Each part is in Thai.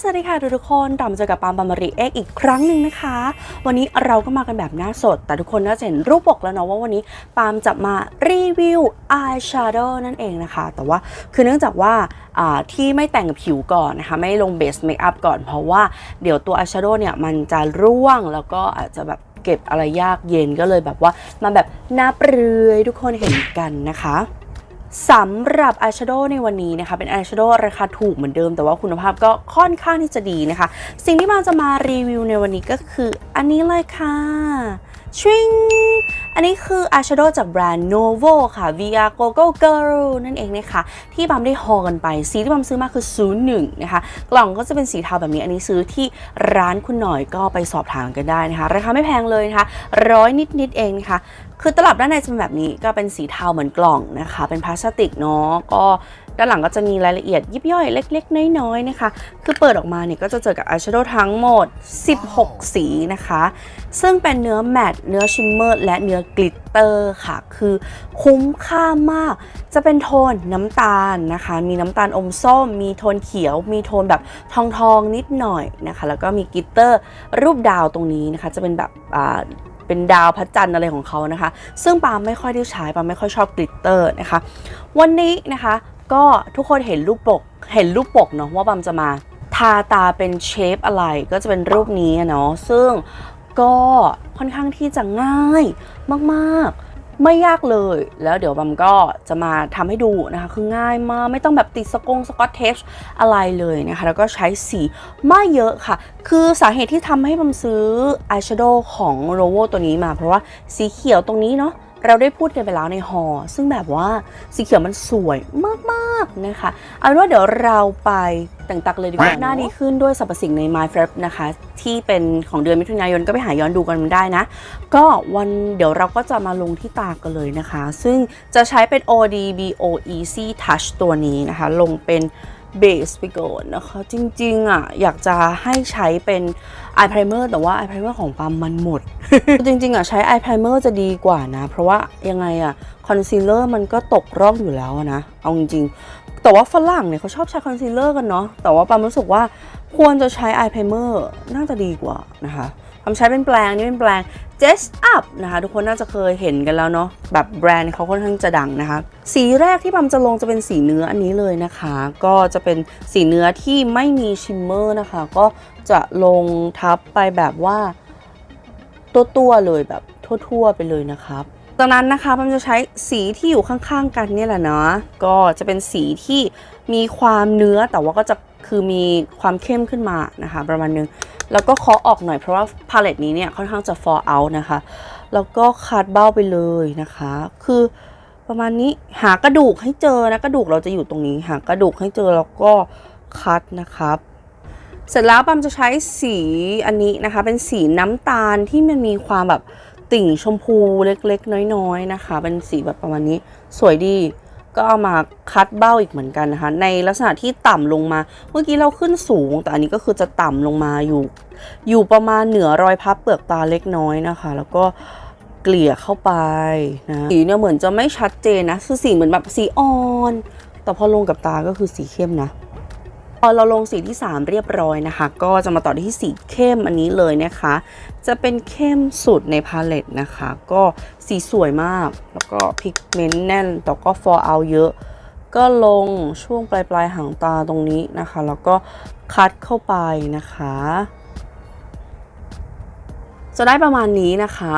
สวัสดีค่ะทุกๆคนกลับมาเจอกับปาล์มปามารีเอ็กอีกครั้งหนึ่งนะคะ วันนี้เราก็มากันแบบหน้าสด แต่ทุกคนน่าจะเห็นรูปปกแล้วเนาะว่าวันนี้ปาล์มจะมารีวิวอายแชโดว์นั่นเองนะคะ แต่ว่าคือเนื่องจากว่าอ่าที่ไม่แต่งผิวก่อนนะคะ ไม่ลงเบสเมคอัพก่อน เพราะว่าเดี๋ยวตัวอายแชโดว์เนี่ยมันจะร่วงแล้วก็อาจจะแบบเก็บอะไรยากเย็นก็เลยแบบว่ามาแบบหน้าเปลือยทุกคนเห็นกันนะคะ สำหรับอายแชโดว์ในวันนี้นะคะเป็นอายแชโดว์ราคาถูกเหมือนเดิม แต่ว่าคุณภาพก็ค่อนข้างที่จะดีนะคะ สิ่งที่มาจะมารีวิวในวันนี้ก็คืออันนี้เลยค่ะ ชิงอันนี้คืออาชโดจากแบรนด์ Novo ค่ะ Via Gogo Girl นั่นเองนะคะ ที่บัมได้ฮอกันไป สีที่บัมซื้อมาคือ 01 นะคะ กล่องก็จะเป็นสีเทาแบบนี้ อันนี้ซื้อที่ร้านคุณหน่อยก็ไปสอบถามกันได้นะคะ ราคาไม่แพงเลยนะคะ ร้อยนิด ๆ เองนะคะ คือตลับด้านในจะเป็นแบบนี้ก็เป็นสีเทาเหมือนกล่องนะคะ เป็นพลาสติกเนาะ ก็ ด้านหลังก็จะมีรายละเอียดยิบย่อยเล็ก ๆ น้อยๆนะคะ คือเปิดออกมาเนี่ยก็จะเจอกับอายแชโดว์ทั้งหมด 16 สีนะคะ ซึ่งเป็นเนื้อแมตต์เนื้อชิมเมอร์ และเนื้อกลิตเตอร์ค่ะ คือคุ้มค่ามาก จะเป็นโทนน้ำตาลนะคะ มีน้ำตาลอมส้ม มีโทนเขียว มีโทนแบบทองทองๆนิดหน่อยนะคะ แล้วก็มีกลิตเตอร์รูปดาวตรงนี้นะคะ จะเป็นแบบเป็นดาวพระจันทร์อะไรของเขานะคะ ซึ่งปามไม่ค่อยได้ใช้ปามไม่ค่อยชอบกลิตเตอร์นะคะ วันนี้นะคะ ก็ทุกคนเห็นรูปปก เห็นรูปปกเนาะว่าปาล์มจะมา ทาตาเป็นเชฟอะไรก็จะเป็นรูปนี้เนาะซึ่งก็ค่อนข้างที่จะง่ายมากๆ ไม่ยากเลย แล้วเดี๋ยวบัมก็จะมาทำให้ดูนะคะ คือง่ายมาก ไม่ต้องแบบติดสกงสกอตเทปอะไรเลยนะคะ แล้วก็ใช้สีไม่เยอะค่ะ คือสาเหตุที่ทำให้บัมซื้ออายแชโดว์ของโ o โวตัวนี้มา เพราะว่าสีเขียวตรงนี้เนาะ เราได้พูดกันไปแล้วในฮอซึ่งแบบว่าสีเขียวมันสวยมากๆนะคะ เอาเป็นว่าเดี๋ยวเราไปแต่งตักเลยดีกว่า หน้าดีขึ้นด้วยสรรพสิ่งใน My f r e p นะคะ ที่เป็นของเดือนมิถุนายนก็ไปหาย้อนดูกันได้นะ ก็วันเดี๋ยวเราก็จะมาลงที่ตากันเลยนะคะ ซึ่งจะใช้เป็น ODBO Easy Touch ตัวนี้นะคะ ลงเป็น เบสไปก่อนนะคะ จริง ๆอะอยากจะให้ใช้เป็น eye primer แต่ว่า eye primer ของปาล์มมันหมด จริง ๆ อะ ใช้ eye primer จะดีกว่านะ เพราะว่ายังไงอะ concealer มันก็ตกร่องอยู่แล้วนะ เอาจริง ๆ แต่ว่าฝรั่งเนี่ยเขาชอบใช้ concealer กันเนาะแต่ว่าปาล์มรู้สึกว่าควรจะใช้ eye primer น่าจะดีกว่านะคะ ปามใช้เป็นแปลงนี่เป็นแปลง Just Up นะคะ ทุกคนน่าจะเคยเห็นกันแล้วเนาะแบบแบรนด์เขาค่อนข้างจะดังนะคะ สีแรกที่ปาล์มจะลงจะเป็นสีเนื้ออันนี้เลยนะคะ ก็จะเป็นสีเนื้อที่ไม่มีชิมเมอร์นะคะ ก็จะลงทับไปแบบว่าตัวๆเลยแบบทั่วๆไปเลยนะครับจากนั้นนะคะมันจะใช้สีที่อยู่ข้างๆกันเนี่ยแหละเนาะก็จะเป็นสีที่มีความเนื้อแต่ว่าก็จะ คือมีความเข้มขึ้นมานะคะ ประมาณนึง แล้วก็เคาะออกหน่อยเพราะว่าพาเลตนี้เนี่ยค่อนข้างจะ fall out นะคะ แล้วก็คัดเบ้าไปเลยนะคะ คือประมาณนี้หากระดูกให้เจอนะกระดูกเราจะอยู่ตรงนี้ หากระดูกให้เจอแล้วก็คัดนะครับเสร็จแล้วปั๊มจะใช้สีอันนี้นะคะ เป็นสีน้ำตาลที่มันมีความแบบติ่งชมพูเล็กๆ น้อยๆนะคะ เป็นสีแบบประมาณนี้สวยดี ก็เอามาคัดเบ้าอีกเหมือนกันนะคะ ในลักษณะที่ต่ำลงมา เมื่อกี้เราขึ้นสูง แต่อันนี้ก็คือจะต่ำลงมาอยู่ อยู่ประมาณเหนือรอยพับเปลือกตาเล็กน้อยนะคะ แล้วก็เกลี่ยเข้าไปนะสีเนี่ยเหมือนจะไม่ชัดเจนนะคือสีเหมือนแบบสีอ่อน แต่พอลงกับตาก็คือสีเข้มนะ พอเราลงสีที่ 3 เรียบร้อยนะคะ ก็จะมาต่อที่สีเข้มอันนี้เลยนะคะ จะเป็นเข้มสุดในพาเลตนะคะ ก็สีสวยมาก แล้วก็พิกเมนต์แน่นแต่ก็ fall out เยอะ ก็ลงช่วงปลายปลายๆหางตาตรงนี้นะคะ แล้วก็คัดเข้าไปนะคะ จะได้ประมาณนี้นะคะ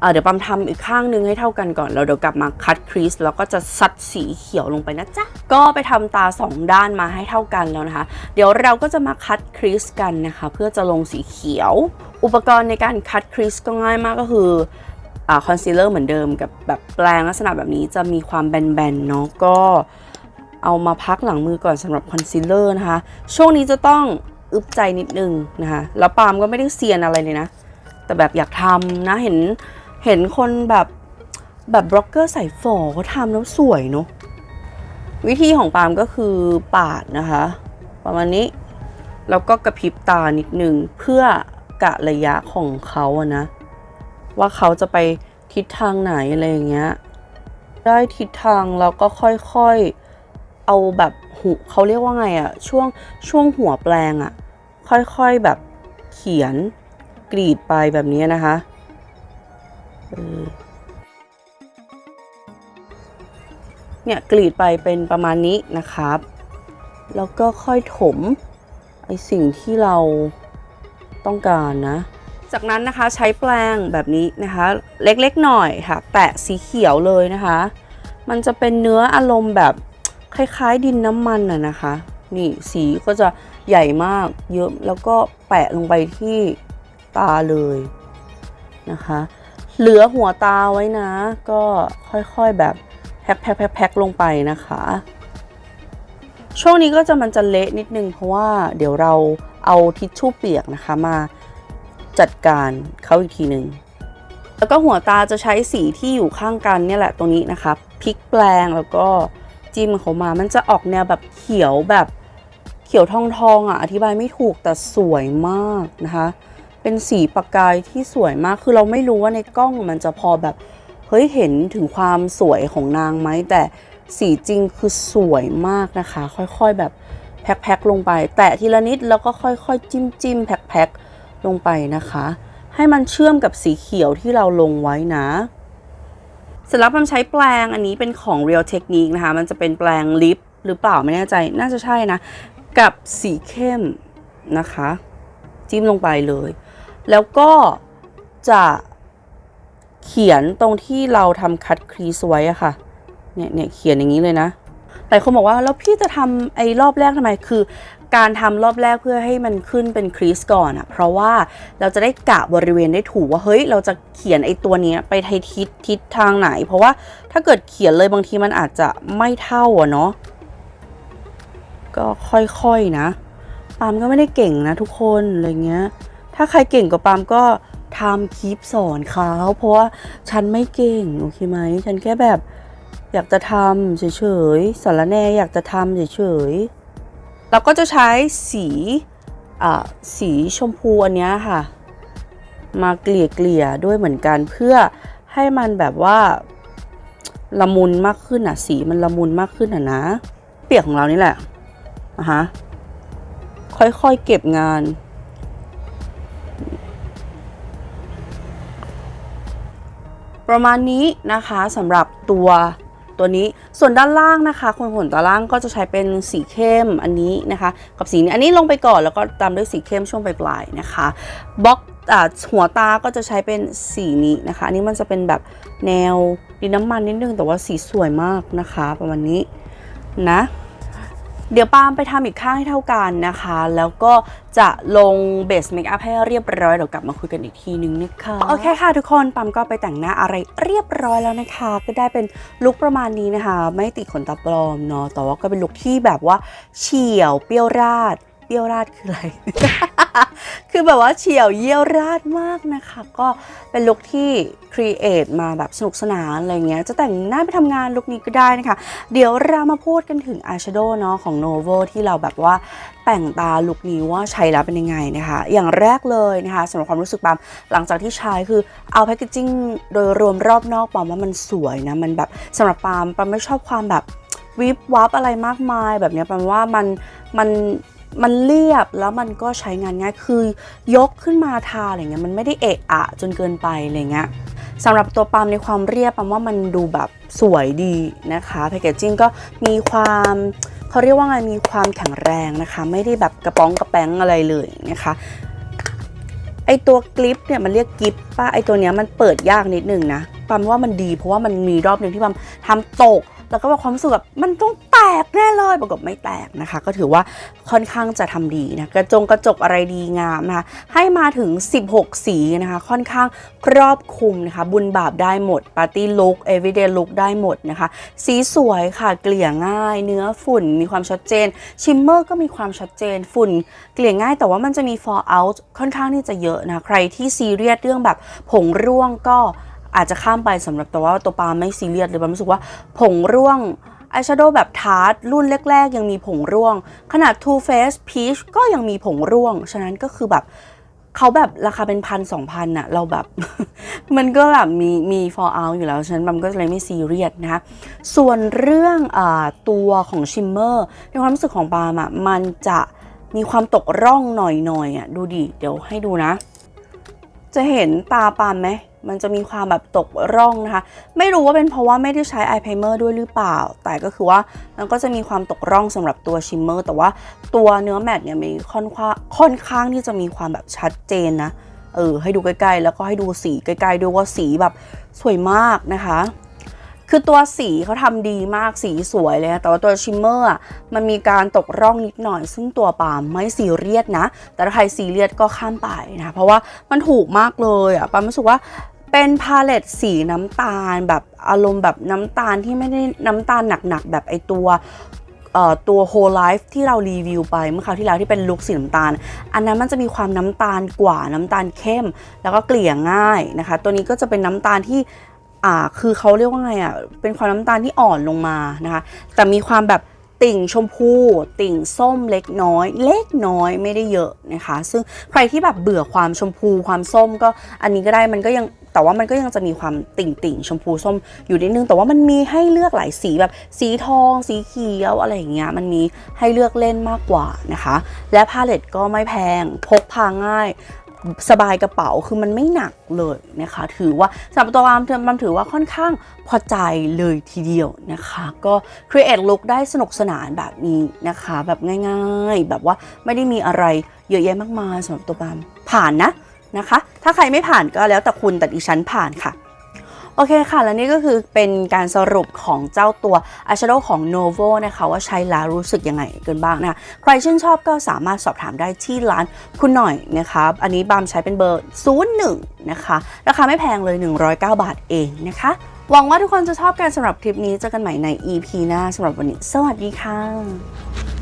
เเดี๋ยวปั๊มทำอีกข้างหนึงให้เท่ากันก่อนแล้วเดี๋ยวกลับมาคัดครีสแล้วก็จะซัดสีเขียวลงไปนะจ๊ะ ก็ไปทำตาสองด้านมาให้เท่ากันแล้วนะคะ เดี๋ยวเราก็จะมาคัดครีสกันนะคะ เพื่อจะลงสีเขียว อุปกรณ์ในการคัดครีสก็ง่ายมากก็คือคอนซีลเลอร์เหมือนเดิมกับแบบแปรงลักษณะแบบนี้จะมีความแบนๆเนาะก็เอามาพักหลังมือก่อนสำหรับคอนซีลเลอร์นะคะ ช่วงนี้จะต้องอึบใจนิดนึงนะคะ แล้วปาล์มก็ไม่ได้เซียนอะไรเลยนะ แต่แบบอยากทำนะเห็น เห็นคนแบบแบบบล็อกเกอร์ใส่ฝอเขาทำแล้วสวยเนาะวิธีของปาล์มก็คือปาดนะคะ ประมาณนี้ แล้วก็กระพริบตานิดนึงเพื่อกะระยะของเขาอะนะ ว่าเขาจะไปทิศทางไหนอะไรอย่างเงี้ยได้ทิศทางแล้วก็ค่อยๆเอาแบบหูเขาเรียกว่าไงอะช่วงช่วงหัวแปลงอะค่อยๆแบบเขียนกรีดไปแบบนี้นะคะ เนี่ยกรีดไปเป็นประมาณนี้นะครับ แล้วก็ค่อยถมไอสิ่งที่เราต้องการนะ จากนั้นนะคะใช้แปรงแบบนี้นะคะ เล็กๆหน่อยค่ะ แตะสีเขียวเลยนะคะ มันจะเป็นเนื้ออารมณ์แบบคล้ายๆดินน้ำมันน่ะนะคะ นี่สีก็จะใหญ่มากเยอะแล้วก็แปะลงไปที่ตาเลยนะคะ เหลือหัวตาไว้นะ ก็ค่อยๆแบบแพ็คแพ็คแพ็คลงไปนะคะ ช่วงนี้ก็จะมันจะเละนิดนึงเพราะว่าเดี๋ยวเราเอาทิชชู่เปียกนะคะมาจัดการเขาอีกทีหนึ่งแล้วก็หัวตาจะใช้สีที่อยู่ข้างกันเนี่ยแหละตรงนี้นะคะพลิกแปลงแล้วก็จิ้มเขามา มันจะออกแนวแบบเขียวแบบเขียวทองทองๆอะอธิบายไม่ถูกแต่สวยมากนะคะ เป็นสีประกายที่สวยมาก คือเราไม่รู้ว่าในกล้องมันจะพอแบบเฮ้ยเห็นถึงความสวยของนางไหม แต่สีจริงคือสวยมากนะคะ ค่อยๆแบบแพ็คๆลงไป แตะทีละนิดแล้วก็ค่อยๆ จิ้มจิ้มๆแพ็คๆลงไปนะคะ ให้มันเชื่อมกับสีเขียวที่เราลงไว้นะเสร็จแล้วผมใช้แปรงอันนี้เป็นของ Real Technique นะคะ มันจะเป็นแปรงลิปหรือเปล่าไม่แน่ใจ น่าจะใช่นะ กับสีเข้มนะคะ จิ้มลงไปเลย แล้วก็จะเขียนตรงที่เราทำคัดครีสไว้อะค่ะ เนี่ยเนี่ยเขียนอย่างนี้เลยนะแต่คนบอกว่าแล้วพี่จะทำไอ้รอบแรกทำไม คือการทำรอบแรกเพื่อให้มันขึ้นเป็นครีสก่อนอะเพราะว่าเราจะได้กะบริเวณได้ถูกว่าเฮ้ย เราจะเขียนไอ้ตัวนี้ไปททิศทิศทางไหน เพราะว่าถ้าเกิดเขียนเลยบางทีมันอาจจะไม่เท่าอะเนาะก็ค่อยๆนะปามก็ไม่ได้เก่งนะทุกคนอะไรเงี้ย ถ้าใครเก่งกว่าปามก็ทำคลิปสอนเขาเพราะว่าฉันไม่เก่งโอเคไหมฉันแค่แบบอยากจะทำเฉยๆสารแหนอยากจะทำเฉยๆเราก็จะใช้สีอ่าสีชมพูอันนี้ค่ะ มาเกลี่ยเกลี่ยๆด้วยเหมือนกันเพื่อให้มันแบบว่าละมุนมากขึ้นอะสีมันละมุนมากขึ้นอะนะ เปียกของเรานี่แหละนะคะค่อยๆเก็บงาน ประมาณนี้นะคะสำหรับตัวตัวนี้ส่วนด้านล่างนะคะคนขนตาล่างก็จะใช้เป็นสีเข้มอันนี้นะคะ กับสีนี้อันนี้ลงไปก่อนแล้วก็ตามด้วยสีเข้มช่วงปลายๆนะคะบล็อกอ่าหัวตาก็จะใช้เป็นสีนี้นะคะ อันนี้มันจะเป็นแบบแนวดินน้ำมันนิดนึงแต่ว่าสีสวยมากนะคะ ประมาณนี้นะ เดี๋ยวปาล์มไปทำอีกข้างให้เท่ากันนะคะ แล้วก็จะลงเบสเมคอัพให้เรียบร้อยเดี๋ยวกลับมาคุยกันอีกทีนึงนะคะ โอเคค่ะทุกคนปาล์มก็ไปแต่งหน้าอะไรเรียบร้อยแล้วนะคะ ก็ได้เป็นลุคประมาณนี้นะคะ ไม่ติดขนตาปลอมเนาะแต่ว่าก็เป็นลุคที่แบบว่าเฉียวเปรี้ยวราดเปรี้ยวราดคืออะไร คือแบบว่าเฉียวเยี่ยวราดมากนะคะ ก็เป็นลุคที่ครีเอทมาแบบสนุกสนานอะไรเงี้ย จะแต่งหน้าไปทำงานลุคนี้ก็ได้นะคะ เดี๋ยวเรามาพูดกันถึงอายแชโดว์เนาะของ Novo ที่เราแบบว่าแต่งตาลุคนี้ว่าใช้แล้วเป็นยังไงนะคะ อย่างแรกเลยนะคะสำหรับความรู้สึกปามหลังจากที่ใช้คือเอาแพคเกจิ้งโดยรวมรอบนอกปามว่ามันสวยนะ มันแบบสำหรับปามปามไม่ชอบความแบบวิบวับอะไรมากมายแบบนี้ยปามว่ามันมัน มันเรียบแล้วมันก็ใช้งานง่ายคือยกขึ้นมาทาอะไรเงี้ยมันไม่ได้เอะอะจนเกินไปอะไรเงี้ยสำหรับตัวปาล์มในความเรียบปาล์มว่ามันดูแบบสวยดีนะคะแพคเกจจิ้งก็มีความเขาเรียกว่าไงมีความแข็งแรงนะคะ ไม่ได้แบบกระป๋องกระแป้งอะไรเลยนะคะไอตัวกลิปเนี่ยมันเรียกกิฟป่ะไอตัวเนี้ยมันเปิดยากนิดนึงนะปาล์มว่ามันดีเพราะว่ามันมีรอบหนึ่งที่ปาล์มทำตก แล้วก็แบบความรู้สึกแบบมันต้องแตกแน่เลยปรากฏไม่แตกนะคะ ก็ถือว่าค่อนข้างจะทำดีนะกระจงกระจกอะไรดีงามนะคะ ให้มาถึง 16 สีนะคะ ค่อนข้างครอบคลุมนะคะ บุญบาปได้หมดปาร์ตี้ลุคเอวิเดย์ลุคได้หมดนะคะ สีสวยค่ะเกลี่ยง่าย เนื้อฝุ่นมีความชัดเจน ชิมเมอร์ก็มีความชัดเจนฝุ่น เกลี่ยง่ายแต่ว่ามันจะมี fall out ค่อนข้างที่จะเยอะนะใครที่ซีเรียสเรื่องแบบผงร่วงก็ อาจจะข้ามไปสำหรับแต่ว่าตัวปาไม่ซีเรียสเลยปารู้สึกว่าผงร่วงอายแชโดว์แบบทาร์ตรุ่นแรก ๆ ยังมีผงร่วง ขนาด Too Faced Peach ก็ยังมีผงร่วง ฉะนั้นก็คือแบบเขาแบบราคาเป็นพันสองพันอะเราแบบ มันก็แบบมีมี fall out อยู่แล้ว ฉะนั้นมันก็เลยไม่ซีเรียสนะคะส่วนเรื่องอตัวของชิมเมอร์ในความรู้สึกของปาล์มอะมันจะมีความตกร่องหน่อยๆอะดูดิ เดี๋ยวให้ดูนะ จะเห็นตาปามไหม มันจะมีความแบบตกร่องนะคะ ไม่รู้ว่าเป็นเพราะว่าไม่ได้ใช้อายไพเมอร์ด้วยหรือเปล่า แต่ก็คือว่ามันก็จะมีความตกร่องสำหรับตัวชิมเมอร์ แต่ว่าตัวเนื้อแมตต์เนี่ยมีค่อนข้างค่อนข้างที่จะมีความแบบชัดเจนนะ เออ ให้ดูใกล้ๆ แล้วก็ให้ดูสีใกล้ๆด้วยว่าสีแบบสวยมากนะคะ คือตัวสีเขาทำดีมากสีสวยเลยแต่ว่าตัวชิมเมอร์มันมีการตกร่องนิดหน่อย ซึ่งตัวปาล์มไม่ซีเรียสนะ แต่ถ้าใครซีเรียสก็ข้ามไปนะเพราะว่ามันถูกมากเลยอะปาล์มรู้สึกว่าเป็นพาเลตสีน้ำตาลแบบอารมณ์แบบน้ำตาลที่ไม่ได้น้ำตาลหนักๆ แบบไอตัวตัว whole life ที่เรารีวิวไปเมื่อคราวที่แล้วที่เป็นลุคสีน้ำตาล อันนั้นมันจะมีความน้ำตาลกว่าน้ำตาลเข้ม แล้วก็เกลี่ยง่ายนะคะ ตัวนี้ก็จะเป็นน้ำตาลที่ อ่าคือเขาเรียกว่าไงอะเป็นความน้ำตาลที่อ่อนลงมานะคะแต่มีความแบบติ่งชมพู ติ่งส้มเล็กน้อย เล็กน้อยไม่ได้เยอะนะคะ ซึ่งใครที่แบบเบื่อความชมพูความส้มก็อันนี้ก็ได้มันก็ยังแต่ว่ามันก็ยังจะมีความติ่งติ่งชมพูส้มอยู่นิดนึง แต่ว่ามันมีให้เลือกหลายสีแบบสีทอง สีเขียวอะไรอย่างเงี้ยมันมีให้เลือกเล่นมากกว่านะคะ และพาเลตก็ไม่แพงพกพาง่าย สบายกระเป๋าคือมันไม่หนักเลยนะคะ ถือว่าสำหรับตัวบามบามถือว่าค่อนข้างพอใจเลยทีเดียวนะคะ ก็ create look ได้สนุกสนานแบบนี้นะคะ แบบง่ายๆ แบบว่าไม่ได้มีอะไรเยอะแยะมากมายสำหรับตัวบามผ่านนะนะคะ ถ้าใครไม่ผ่านก็แล้วแต่คุณแต่ดิฉันผ่านค่ะ โอเคค่ะ และนี่ก็คือเป็นการสรุปของเจ้าตัว eyeshadow ของ Novo นะคะ ว่าใช้แล้วรู้สึกยังไงกันบ้างนะคะใครชื่นชอบก็สามารถสอบถามได้ที่ร้านคุณหน่อยนะคะอันนี้บามใช้เป็นเบอร์ 01 นะคะ ราคาไม่แพงเลย 109 บาทเองนะคะ หวังว่าทุกคนจะชอบกันสำหรับคลิปนี้เจอกันใหม่ใน EP หน้าสำหรับวันนี้ สวัสดีค่ะ